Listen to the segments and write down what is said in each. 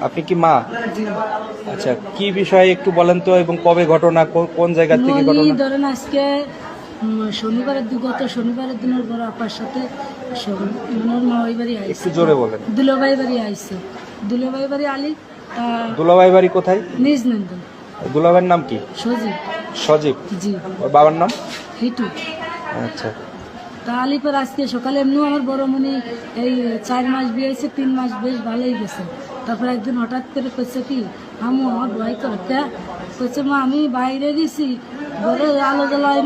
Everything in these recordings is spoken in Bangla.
আপনি কি মা? আচ্ছা কি বিষয়ে একটু বলেন তো এবং কবে ঘটনা কোন জায়গা থেকে ঘটনা? ধরেন আজকে শনিবারের দিন গত শনিবারের দিনের বড় আপার সাথে সব- মানে ওর মা ওই বাড়ি একটু জোরে বলেন। দুলোবাই বাড়ি আইসে দুলোবাই বাড়ি আলি তা দুলাভাই বাড়ি কোথায়? নিজ নন্দন। দুলাভাইয়ের নাম কি? সজীব। সজীব। জি। ওর বাবার নাম? হিটু। আচ্ছা। তা আলিপুর আজকে সকালে এমনিও আমার বড় মনি এই চার মাস বিয়ে হয়েছে তিন মাস বেশ ভালোই গেছে। তারপর একদিন হঠাৎ করে কইছে কি আমি আমার ভয় করে কে কইছে, মা, আমি বাইরে গেছি, ঘরে আলো জ্বলাই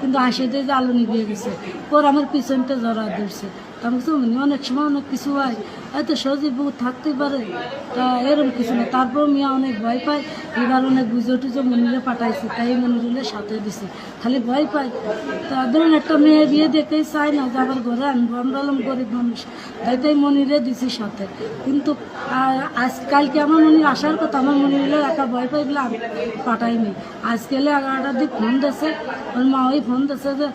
কিন্তু আসে যে আলো নিভিয়ে গেছে। ওর আমার পিছনটা জড়া ধরছে। বলছি, "মনি, অনেক সময় অনেক কিছু হয় এত সহজে বউ থাকতে পারে তা এরকম কিছু না তারপর মিয়া অনেক ভয় পায় এবার অনেক বুঝে টুজো মনিরে পাঠাইছে তাই মনিরুলে সাথে দিছে খালি ভয় পায় তা ধরুন একটা মেয়ে বিয়ে দেখতেই চায় না যে ঘরে আনব আমরা হলাম গরিব মানুষ তাই তাই মনিরে দিছি সাথে কিন্তু আ- আজ কালকে আমার মনির আসার কথা আমার মনির হলে একা ভয় পাই বলে আমি পাঠাইনি আজকে হলে এগারোটার দিক ফোন দিয়েছে ওর মা ওই ফোন দিয়েছে যে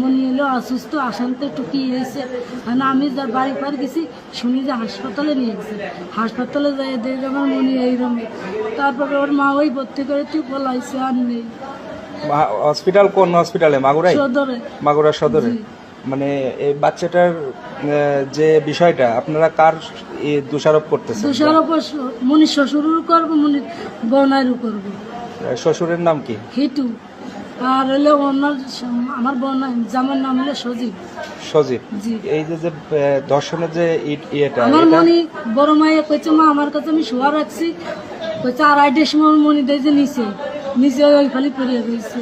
মনি এলো অসুস্থ আসানতে টুকি হয়েছে আর আমি যা বাড়ি পার গেছি শুনি যে হাসপাতালে নিয়ে গেছে। হাসপাতালে যাই দেখে আমার মনি এইরকম তারপরে ওর মা ওই ভর্তি করে তুই বলাইছে আর নেই। হসপিটাল কোন হসপিটালে? মাগুরাই? সদরে। মাগুরা সদরে? মানে এই বাচ্চাটার যে বিষয়টা আপনারা কার দোষারোপ করতেছেন? তুষার ওপর মনির শ্বশুরও করব মনির বোনারও করব। শ্বশুরের নাম কি? হিটু। আর হলে ওনার আমার বোন জামার নাম হলো সজীব। সজীব? এই যে যে ধর্ষণের যে ইয়েটা আমার মনি বড় মাইয়া কইছে মা আমার কাছে আমি শোয়া রাখছি। কইছে আড়াইটার সময় আমার মনি দেয় যে নিচে। নিচে ওই খালি পড়ে রয়েছে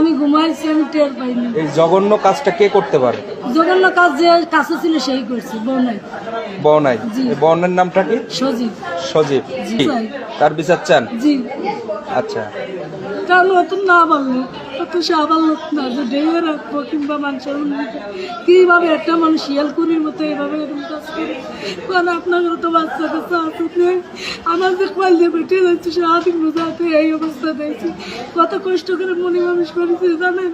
আমি ঘুমাইছি আমি টের পাইনি। এই জঘন্য কাজটা কে করতে পারে? জঘন্য কাজ যে কাছে ছিল সেই করছে বোনাই বনাই বনের নামটা কি? সজীব। সজীব। তার বিচার চান? জি। আচ্ছা। অত না অত লোক না যে রাখব কিংবা কীভাবে একটা মানুষ মতো এরকম আপনার বাচ্চা আমার যে এই দেখছি। কত কষ্ট করে মনে মানুষ করেছি জানেন?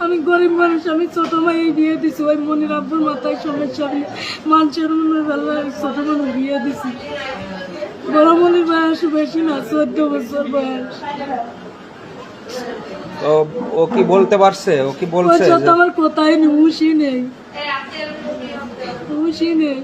আমি গরিব মানুষ, আমি ছোট মাই বিয়ে দিছি, ওই মনির আব্বুর মাথায় সমস্যা নেই। মানুষের মনে ছোট মানুষ বিয়ে দিছি। বড় মনির বয়স বেশি না চোদ্দ বছর বয়স। তো ও কি বলতে পারছে? ও কি বলছে আমার কোথায় নেই হুশই নেই। হুশই নেই।